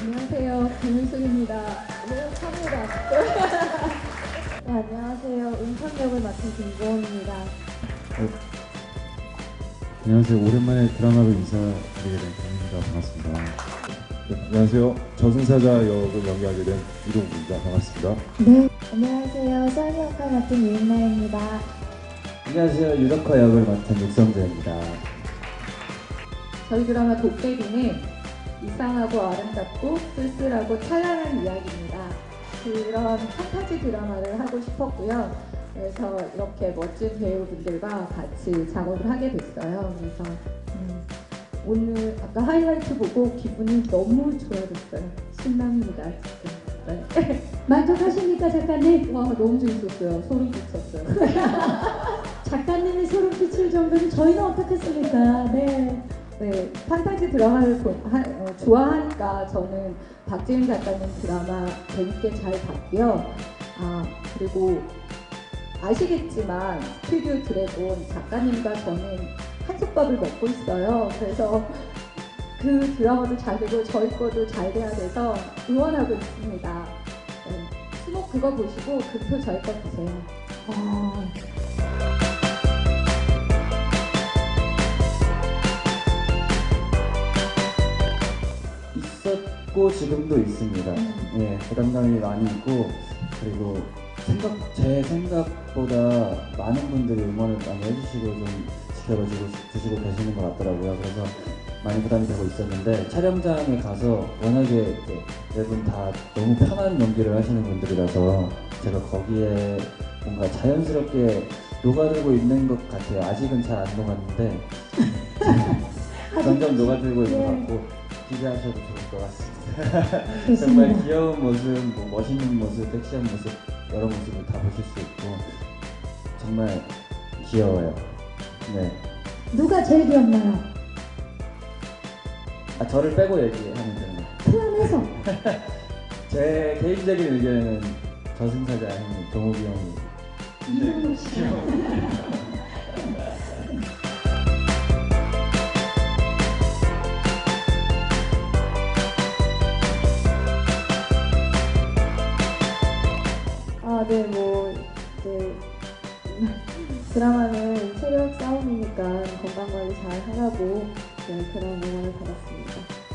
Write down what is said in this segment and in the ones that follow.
안녕하세요. 김윤숙입니다. 네, 카메라. 네, 안녕 하세요. 은천역을 맡은 김고은입니다. 안녕하세요. 오랜만에 드라마로 인사드리게 된 김입니다. 반갑습니다. 네, 안녕하세요. 저승사자 역을 연기하게 된 이동국입니다. 반갑습니다. 네. 안녕하세요. 썰리 역할 맡은 유인나입니다. 안녕하세요. 유덕화 역을 맡은 육성재입니다. 저희 드라마 도깨비는 이상하고 아름답고 쓸쓸하고 찬란한 이야기입니다. 그런 판타지 드라마를 하고 싶었고요. 그래서 이렇게 멋진 배우분들과 같이 작업을 하게 됐어요. 그래서 음, 오늘 아까 하이라이트 보고 기분이 너무 좋아졌어요. 신납니다. 네. 만족하십니까 작가님? 와 너무 재밌었어요. 소름 끼쳤어요. 작가님이 소름 끼칠 정도면 저희는 어떻겠습니까? 네. 네, 판타지 드라마를 보- 하- 어, 좋아하니까 저는 박지은 작가님 드라마 재밌게 잘 봤고요. 아 그리고 아시겠지만 스튜디오 드래곤 작가님과 저는 한솥밥을 먹고 있어요. 그래서 그 드라마도 잘 되고 저희 거도 잘 돼야 돼서 응원하고 있습니다. 네, 수목 그거 보시고 금표 저희 거 보세요. 아, 있었고 지금도 있습니다. 예, 부담감이 많이 있고 그리고 생각 제 생각보다 많은 분들이 응원을 많이 해주시고 좀 지켜봐주고 주시고 계시는 것 같더라고요. 그래서 많이 부담이 되고 있었는데 촬영장에 가서 워낙에 네분다 너무 편한 연기를 하시는 분들이라서 제가 거기에 뭔가 자연스럽게 녹아들고 있는 것 같아요. 아직은 잘 안 녹았는데 점점 녹아들고 있는 것 같고 기대하셔도 좋을 것 같습니다. 정말. 귀여운 모습, 뭐 멋있는 모습, 섹시한 모습 여러 모습을 다 보실 수 있고 정말 귀여워요. 네. 누가 제일 귀엽나요? 아 저를 빼고 얘기하면 되는 거예요. 표현해서. 제 개인적인 의견은 저승사자 형님, 동욱이 형이 이승우 씨. 아, 네, 뭐, 이제, 드라마는 체력 싸움이니까 건강 관리 잘 하라고 네, 그런 응원을 받았습니다.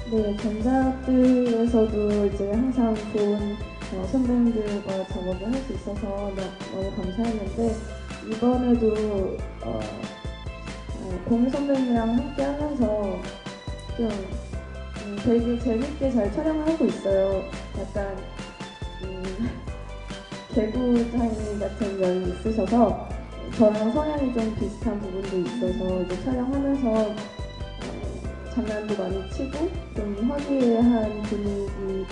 네, 전작들에서도 이제 항상 좋은 어, 선배님들과 작업을 할 수 있어서 너- 너무 감사했는데, 이번에도 어, 어, 공유 선배님이랑 함께 하면서 좀 음, 되게 재밌게 잘 촬영을 하고 있어요. 약간, 음, 개구 타임 같은 면이 있으셔서 저랑 성향이 좀 비슷한 부분도 있어서 이제 촬영하면서 어, 장난도 많이 치고 좀 화기애애한 분위기인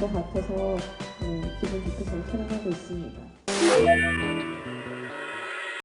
것 같아서 네, 기분 좋게 잘 촬영하고 있습니다.